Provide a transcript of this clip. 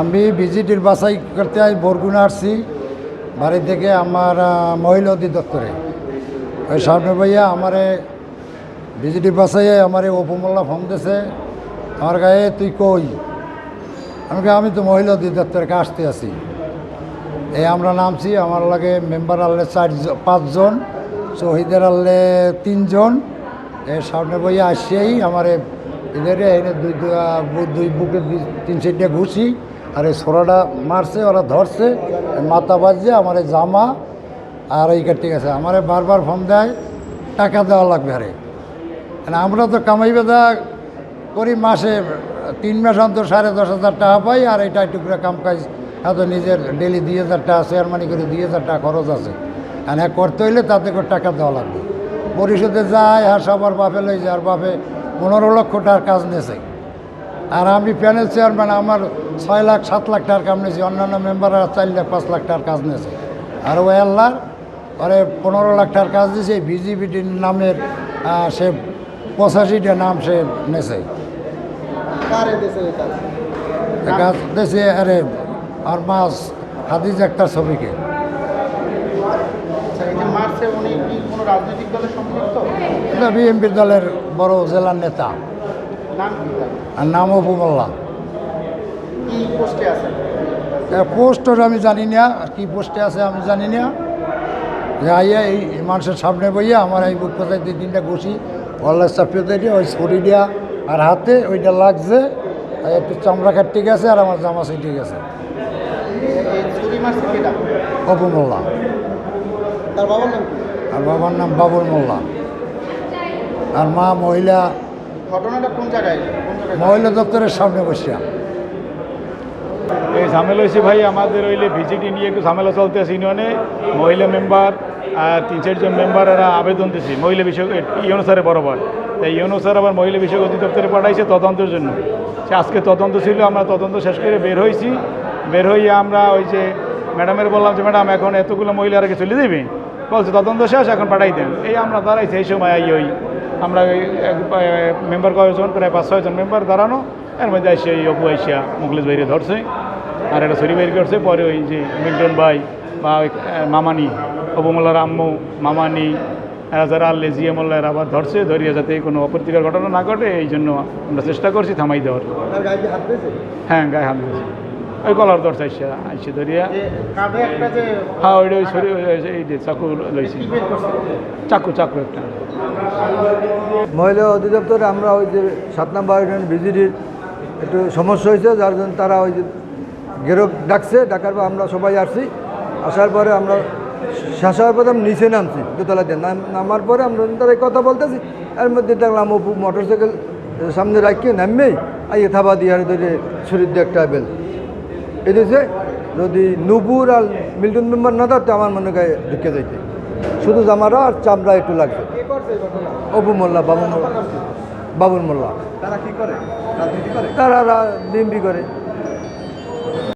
আমি ভিজিটের বাসাই করতে আই বরগুনা আসছি, বাড়ি থেকে আমার মহিলা অধিদপ্তরে ওই সামনে ভাইয়া আমারে ভিজিটিভ বাসাই আমারে উপমল্লা ফোন দিছে আমার গায়ে, তুই কই? আমি আমি তো মহিলা অধিদপ্তরে আসতে আছি। এই আমরা নামছি, আমার লাগে মেম্বার আনলে চার পাঁচজন শহীদের আনলে তিনজন এর সামনে বইয়ে আসছেই আমার এদের এনে দুই দুই বুকে তিন চারটে ঘুষি। আর এই ছোড়াটা মারছে, ওরা ধরছে, মাথা বাজছে, আমার জামা, আর এই ঠিক আছে, আমার বারবার ফোন দেয়, টাকা দেওয়া লাগবে আরে। মানে আমরা তো কামাই বেদা করি মাসে তিন মাস অন্তর সাড়ে দশ হাজার টাকা পাই, আর এটা একটু করে কাম কাজ হয়তো নিজের ডেলি দুই হাজার টাকা শেয়ার মানি করে দুই হাজার টাকা খরচ আছে। আর হ্যাঁ করতে হইলে তাতে করে টাকা দেওয়া লাগবে। পরিশোধে যায়, আর সবার বাপে লই যায়, আর বাপে পনেরো লক্ষ টাকার কাজ নিয়েছে। আর আমি প্যানেল চেয়ারম্যান আমার ছয় লাখ সাত লাখ টাকার কাজ নিয়েছি। অন্যান্য মেম্বাররা চার লাখ পাঁচ লাখ টাকার কাজ নিয়েছে। আর ওই আল্লাহ পরে পনেরো লাখ টাকার কাজ দিয়েছে। বিজিবিটির নামের সে পঁচাশিটা নাম সে নেছে কাজ? দিয়েছে আরে আর মাস হাদিজ একটা ছবিকে। আচ্ছা বিএনপির দলের বড় জেলার নেতা। নাম কি আর নাম কি পোস্টে আছেন পোস্টর আমি জানি না কি পোস্টে আছে আমি জানি না। যে আইয়া এই মানুষের সামনে বইয়া আমার এই বুক কোথায় দুই তিনটা ঘুষি গলার চাপিয়ে দিয়ে ওই ছড়ি দিয়া আর হাতে ওইটা লাগছে আর একটু চামড়া কাটতে গেছে আর আমার জামা ছিটে গেছে। কেটা? অপমোল্লা তার বাবার নাম আর বাবার নাম বাবুল মোল্লা। আর মা মহিলা ঘটনাটা কোন জায়গায়? মহিলা দপ্তরের সামনে বসিয়া। এই ঝামেলা হয়েছে ভাই আমাদের ওইলে ভিজিটি নিয়ে একটু ঝামেলা চলতেছে ইউনিয়নে। মহিলা মেম্বার আর তিন চারজন মেম্বার এরা আবেদন দিয়েছে মহিলা বিষয় এই অনুসারে বরাবর। তাই এই অনুসারে আবার মহিলা বিষয় অধিদপ্তরে পাঠাইছে তদন্তের জন্য। সে আজকে তদন্ত ছিল আমরা তদন্ত শেষ করে বের হয়েছি। বের হয়ে আমরা ওই যে ম্যাডামের বললাম যে ম্যাডাম এখন এতগুলো মহিলার আগে চলে দেবে বলছে তদন্ত শেষ এখন পাঠাই দেন। এই আমরা দাঁড়াইছি এই সময় ওই আমরা ওই মেম্বার কয়েকজন প্রায় পাঁচ ছয়জন মেম্বার দাঁড়ানো। এর মধ্যে এসে এই অপু আইসিয়া মুখলেশ বাইরে ধরছে। আর এটা ছড়ি বের করছে পরে ওই যে মিল্টন ভাই বা মামানি অবমোল্লার আম্মু মামানি এরা যারা আল্লে জিএ মোল্লা এরা আবার ধরছে ধরিয়ে যাতে কোনো অপ্রীতিকর ঘটনা না ঘটে এই জন্য আমরা চেষ্টা করছি থামাই দেওয়ার। হ্যাঁ গায়ে হাত দিয়েছে। ওই কলার ধরছে আইসে আইসে ধরিয়া। হ্যাঁ ওইটা ওই ওই- এই যে চাকু লইছি। চাকু চাকু একটা। মহিলা অধিদপ্তরে আমরা ওই যে সাত নম্বর ইউনিয়ন ভিজিটির একটু সমস্যা হয়েছে, যার জন্য তারা ওই যে গেরক ডাকছে, ডাকার পর আমরা সবাই আসছি। আসার পরে আমরা হওয়ার পরে আমরা নিচে নামছি, দোতলা দিয়ে। নাম- নামার পরে আমরা তারা কথা বলতেছি, এর মধ্যে দেখলাম মোটর সাইকেল সামনে রাখিয়ে নামবেই, আইয়ে থাবা দিয়ে আর ধরে ছুরির দিয়ে একটা বেল। এদেশে যদি নুপুর আর মিল্টন মেম্বার না থাকতো, আমার মনে গায়ে ঢুকে যাইতে। শুধু জামারা আর চামড়া একটু লাগবে। অপু মোল্লা বাবু মোল্লা বাবুল মোল্লা। তারা কি করে? করে? তারা বিএমপি করে।